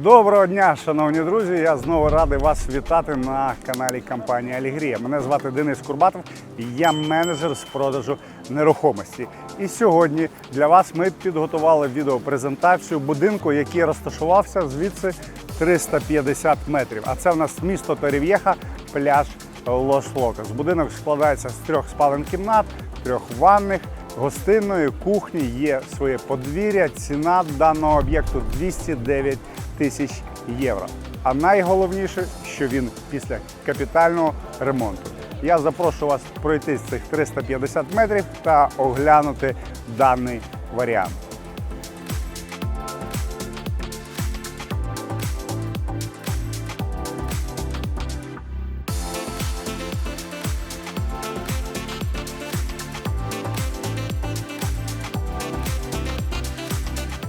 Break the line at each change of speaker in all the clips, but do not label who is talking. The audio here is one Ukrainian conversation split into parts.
Доброго дня, шановні друзі! Я знову радий вас вітати на каналі компанії Алігрія. Мене звати Денис Курбатов, я менеджер з продажу нерухомості. І сьогодні для вас ми підготували відеопрезентацію будинку, який розташувався звідси 350 метрів. А це в нас місто Торів'єха, пляж Лос Локос. Будинок складається з трьох спален кімнат, трьох ванних, гостиної, кухні, є своє подвір'я. Ціна даного об'єкту 209 тисяч євро. А найголовніше, що він після капітального ремонту. Я запрошую вас пройти з цих 350 метрів та оглянути даний варіант.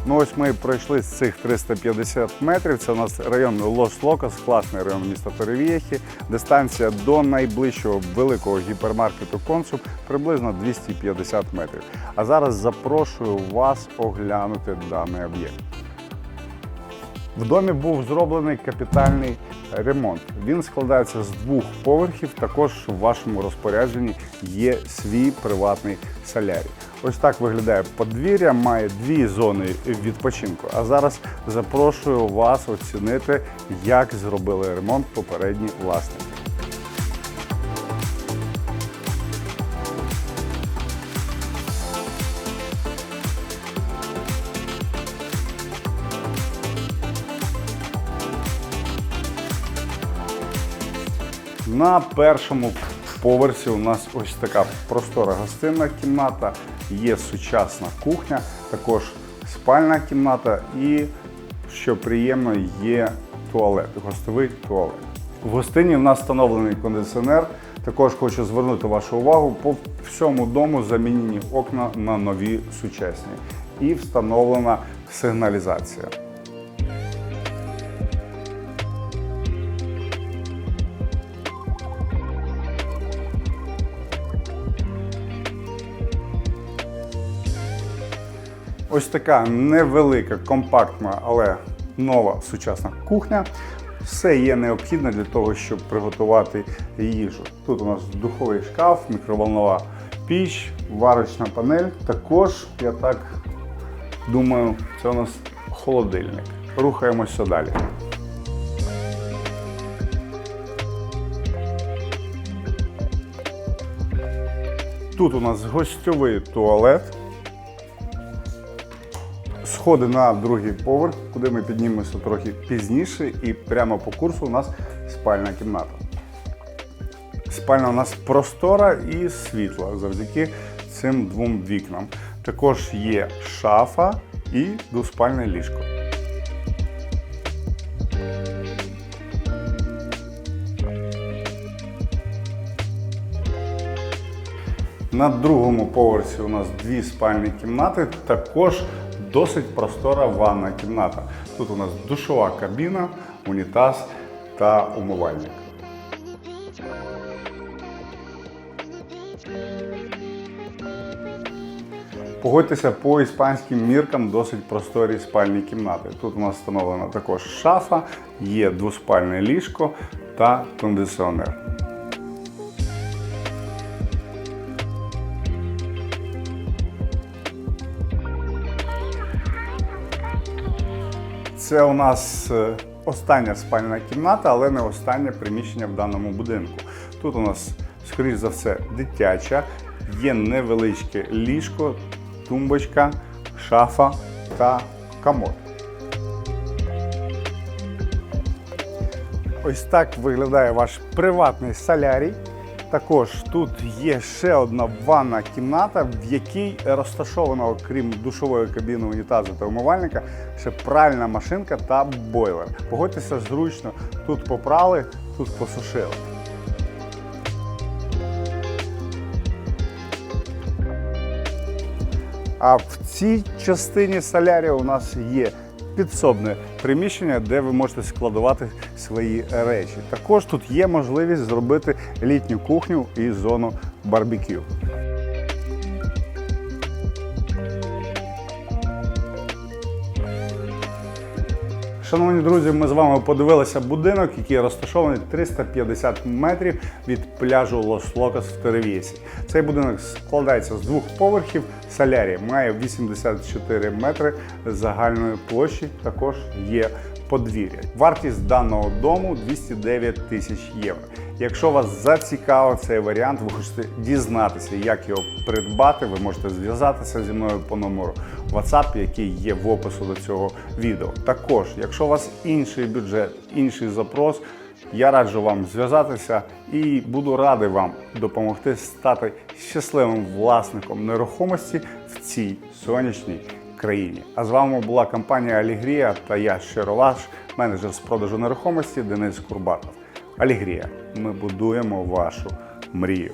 Ну ось ми пройшли з цих 350 метрів. Це у нас район Лос-Локос, класний район міста Перевієхі. Дистанція до найближчого великого гіпермаркету Консум приблизно 250 метрів. А зараз запрошую вас оглянути даний об'єкт. В домі був зроблений капітальний ремонт. Він складається з двох поверхів. Також в вашому розпорядженні є свій приватний солярій. Ось так виглядає подвір'я, має дві зони відпочинку. А зараз запрошую вас оцінити, як зробили ремонт попередні власники. На першому поверсі у нас ось така простора гостинна кімната, є сучасна кухня, також спальна кімната і, що приємно, є туалет, гостовий туалет. В гостині в нас встановлений кондиціонер. Також хочу звернути вашу увагу, по всьому дому замінені окна на нові сучасні і встановлена сигналізація. Ось така невелика, компактна, але нова сучасна кухня. Все є необхідне для того, щоб приготувати їжу. Тут у нас духовий шкаф, мікроволнова піч, варочна панель. Також, я так думаю, це у нас холодильник. Рухаємося далі. Тут у нас гостьовий туалет. Сходи на другий поверх, куди ми піднімемося трохи пізніше, і прямо по курсу у нас спальна кімната. Спальня у нас простора і світла завдяки цим двом вікнам. Також є шафа і двоспальне ліжко. На другому поверсі у нас дві спальні кімнати, також досить простора ванна кімната. Тут у нас душова кабіна, унітаз та умивальник. Погодьтеся по іспанським міркам досить просторі спальні кімнати. Тут у нас встановлена також шафа, є двоспальне ліжко та кондиціонер. Це у нас е, остання спальна кімната, але не останнє приміщення в даному будинку. Тут у нас, скоріш за все, дитяча, є невеличке ліжко, тумбочка, шафа та комод. Ось так виглядає ваш приватний солярій. Також тут є ще одна ванна кімната, в якій розташовано, окрім душової кабіни, унітазу та умивальника, ще пральна машинка та бойлер. Погодьтеся зручно, тут попрали, тут посушили. А в цій частині солярія у нас є підсобне приміщення, де ви можете складувати свої речі. Також тут є можливість зробити літню кухню і зону барбекю. Шановні друзі, ми з вами подивилися будинок, який розташований 350 метрів від пляжу Лос Локос в Теревісі. Цей будинок складається з двох поверхів. Солярі має 84 метри загальної площі. Також є подвір'я. Вартість даного дому 209 тисяч євро. Якщо вас зацікавив цей варіант, ви хочете дізнатися, як його придбати, ви можете зв'язатися зі мною по номеру WhatsApp, який є в опису до цього відео. Також, якщо у вас інший бюджет, інший запрос, я раджу вам зв'язатися і буду радий вам допомогти стати щасливим власником нерухомості в цій сонячній країні. А з вами була компанія Алігрія та я щиро ваш менеджер з продажу нерухомості Денис Курбатов. Алігрія, ми будуємо вашу мрію.